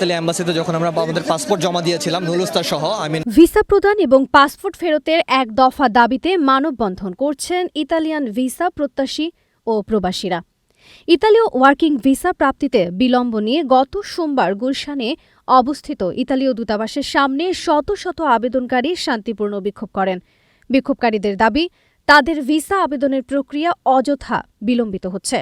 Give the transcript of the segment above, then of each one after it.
Italy অ্যাম্বাসিতে যখন আমরা আমাদের পাসপোর্ট জমা দিয়েছিলাম, নুলুস্তার সহ আমি ভিসা প্রদান এবং পাসপোর্ট ফেরতের এক দফা দাবিতে মানববন্ধন করছেন ইতালিয়ান ভিসা প্রত্যাশী ও প্রবাসীরা। ইতালীয় ওয়ার্কিং ভিসা প্রাপ্তিতে বিলম্ব নিয়ে গত সোমবার গুলশানে অবস্থিত ইতালীয় দূতাবাসের সামনে শত শত আবেদনকারী শান্তিপূর্ণ বিক্ষোভ করেন। বিক্ষোভকারীদের দাবি, তাদের ভিসা আবেদনের প্রক্রিয়া অযথা বিলম্বিত হচ্ছে।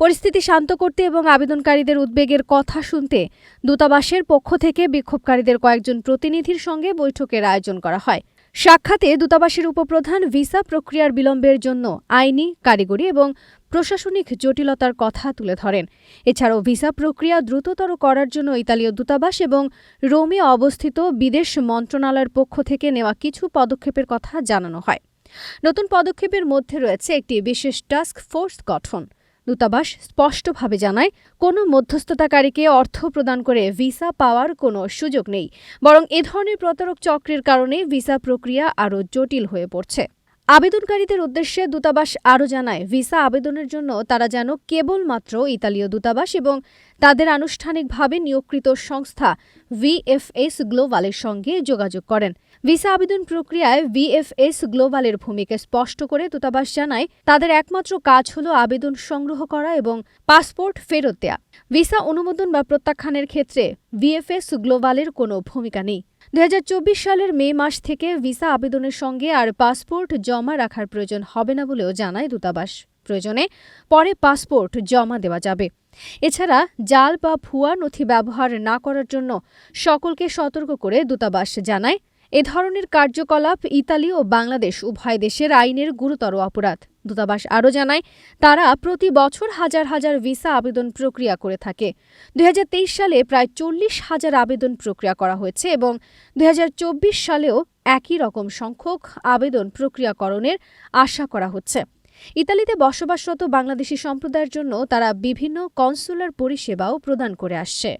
পরিস্থিতি শান্ত করতে এবং আবেদনকারীদের উদ্বেগের কথা শুনতে দূতাবাসের পক্ষ থেকে বিক্ষোভকারীদের কয়েকজন প্রতিনিধির সঙ্গে বৈঠকের আয়োজন করা হয়। সাক্ষাতে দূতাবাসের উপপ্রধান ভিসা প্রক্রিয়ার বিলম্বের জন্য আইনি, কারিগরি এবং প্রশাসনিক জটিলতার কথা তুলে ধরেন। এছাড়াও ভিসা প্রক্রিয়া দ্রুততর করার জন্য ইতালীয় দূতাবাস এবং রোমে অবস্থিত বিদেশ মন্ত্রণালয়ের পক্ষ থেকে নেওয়া কিছু পদক্ষেপের কথা জানানো হয়। নতুন পদক্ষেপের মধ্যে রয়েছে একটি বিশেষ টাস্ক ফোর্স গঠন। দূতাবাস স্পষ্টভাবে জানায়, কোনো মধ্যস্থতাকারীকে অর্থ প্রদান করে ভিসা পাওয়ার কোনো সুযোগ নেই, বরং এ ধরনের প্রতারক চক্রের কারণে ভিসা প্রক্রিয়া আরও জটিল হয়ে পড়ছে। আবেদনকারীদের উদ্দেশ্যে দূতাবাস আরও জানায়, ভিসা আবেদনের জন্য তারা যেন কেবলমাত্র ইতালীয় দূতাবাস এবং তাদের আনুষ্ঠানিকভাবে নিয়োগকৃত সংস্থা ভিএফএস গ্লোবালের সঙ্গে যোগাযোগ করেন। ভিসা আবেদন প্রক্রিয়ায় ভিএফএস গ্লোবালের ভূমিকা স্পষ্ট করে দূতাবাস জানায়, তাদের একমাত্র কাজ হল আবেদন সংগ্রহ করা এবং পাসপোর্ট ফেরত দেয়া। ভিসা অনুমোদন বা প্রত্যাখ্যানের ক্ষেত্রে ভিএফএস গ্লোবালের কোনো ভূমিকা নেই। দু হাজার চব্বিশ সালের মে মাস থেকে ভিসা আবেদনের সঙ্গে আর পাসপোর্ট জমা রাখার প্রয়োজন হবে না বলেও জানায় দূতাবাস। প্রয়োজনে পরে পাসপোর্ট জমা দেওয়া যাবে। এছাড়া জাল বা ভুয়া নথি ব্যবহার না করার জন্য সকলকে সতর্ক করে দূতাবাস জানায়। এ ধরনের কার্যকলাপ ইতালি ও বাংলাদেশ উভয় দেশের আইনের গুরুতর অপরাধ। দূতাবাস আরও জানায়, তারা প্রতি বছর হাজার হাজার ভিসা আবেদন প্রক্রিয়া করে থাকে। দুই হাজার তেইশ সালে প্রায় চল্লিশ হাজার আবেদন প্রক্রিয়া করা হয়েছে এবং দুই হাজার চব্বিশ সালেও একই রকম সংখ্যক আবেদন প্রক্রিয়াকরণের আশা করা হচ্ছে। ইতালিতে বসবাসরত বাংলাদেশি সম্প্রদায়ের জন্য তারা বিভিন্ন কনসুলার পরিষেবাও প্রদান করে আসছে।